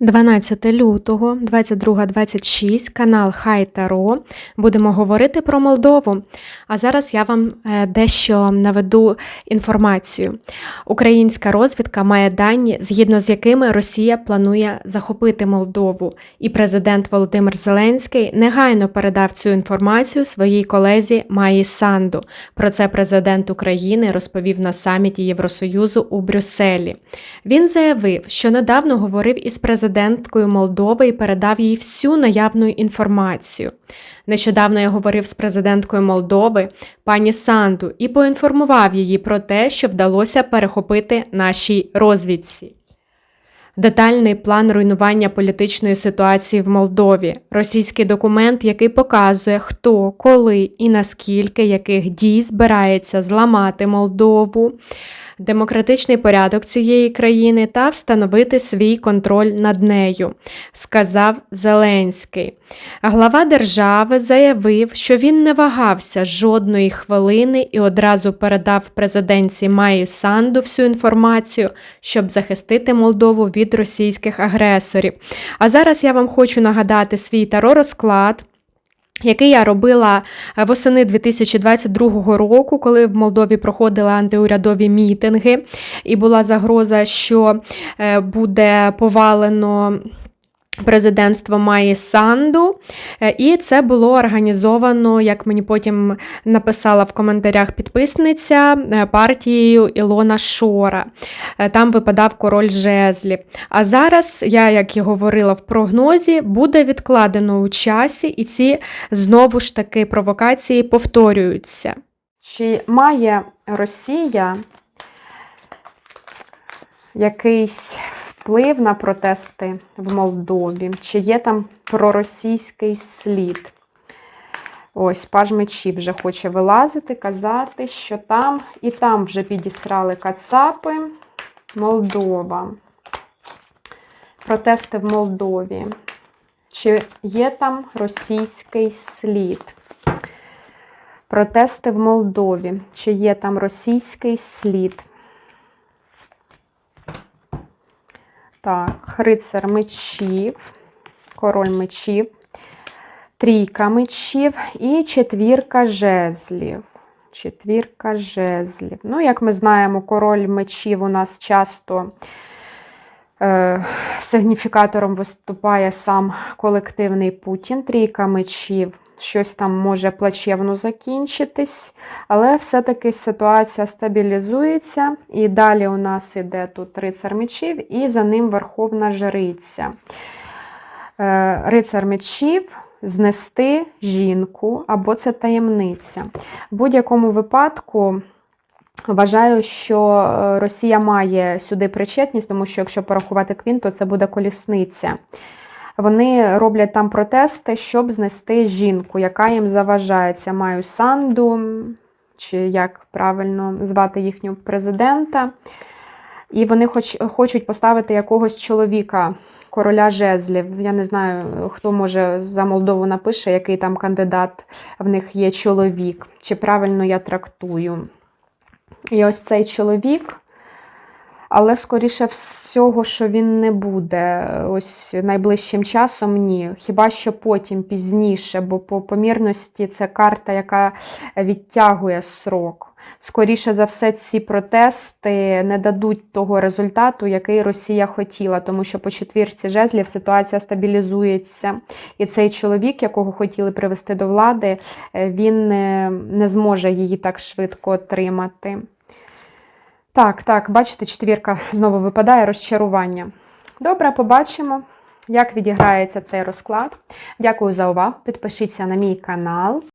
12 лютого, 22.26, канал Хай Таро. Будемо говорити про Молдову. А зараз я вам е, дещо наведу інформацію. Українська розвідка має дані, згідно з якими Росія планує захопити Молдову. І президент Володимир Зеленський негайно передав цю інформацію своїй колезі Маї Санду. Про це президент України розповів на саміті Євросоюзу у Брюсселі. Він заявив, що недавно говорив із президенткою Молдови і передав їй всю наявну інформацію. Нещодавно я говорив з президенткою Молдови, пані Санду, і поінформував її про те, що вдалося перехопити нашій розвідці. Детальний план руйнування політичної ситуації в Молдові, російський документ, який показує, хто, коли і наскільки яких дій збирається зламати Молдову, демократичний порядок цієї країни та встановити свій контроль над нею, сказав Зеленський. Глава держави заявив, що він не вагався жодної хвилини і одразу передав президентці Майі Санду всю інформацію, щоб захистити Молдову від російських агресорів. А зараз я вам хочу нагадати свій таро розклад. Який я робила е, восени 2022 року, коли в Молдові проходили антиурядові мітинги, і була загроза, що е, буде повалено президентство Майї Санду, Е, і це було організовано, як мені потім написала в коментарях підписниця, е, партією Ілона Шора. Е, Там випадав король жезлів. А зараз, я, як і говорила в прогнозі, буде відкладено у часі, і ці знову ж таки провокації повторюються. Чи має Росія якийсь вплив на протести в Молдові? Чи є там проросійський слід? Ось, паж мечів вже хоче вилазити, казати, що там і там вже підісрали кацапи. Молдова. Протести в Молдові. Чи є там російський слід? Протести в Молдові. Чи є там російський слід? Так, рицар мечів, король мечів, трійка мечів і четвірка жезлів. Четвірка жезлів. Ну, як ми знаємо, король мечів у нас часто е, сигніфікатором виступає сам колективний Путін. Трійка мечів. Щось там може плачевно закінчитись, але все-таки ситуація стабілізується. І далі у нас іде тут рицар мечів, і за ним Верховна Жриця. Е, Рицар мечів знести жінку або це таємниця. В будь-якому випадку. Вважаю, що е, Росія має сюди причетність, тому що якщо порахувати квін, то це буде колісниця. Вони роблять там протести, щоб знести жінку, яка їм заважається. Маю Санду, чи як правильно звати їхнього президента. І вони хоч, хочуть поставити якогось чоловіка, короля жезлів. Я не знаю, хто може за Молдову напише, який там кандидат в них є чоловік. Чи правильно я трактую. І ось цей чоловік. Але, скоріше всього, що він не буде ось найближчим часом, ні. Хіба що потім пізніше, бо по помірності це карта, яка відтягує срок. Скоріше за все, ці протести не дадуть того результату, який Росія хотіла, тому що по четвірці жезлів ситуація стабілізується. І цей чоловік, якого хотіли привести до влади, він не, не зможе її так швидко отримати. Так, так, бачите, четвірка знову випадає розчарування. Добре, побачимо, як відіграється цей розклад. Дякую за увагу. Підпишіться на мій канал.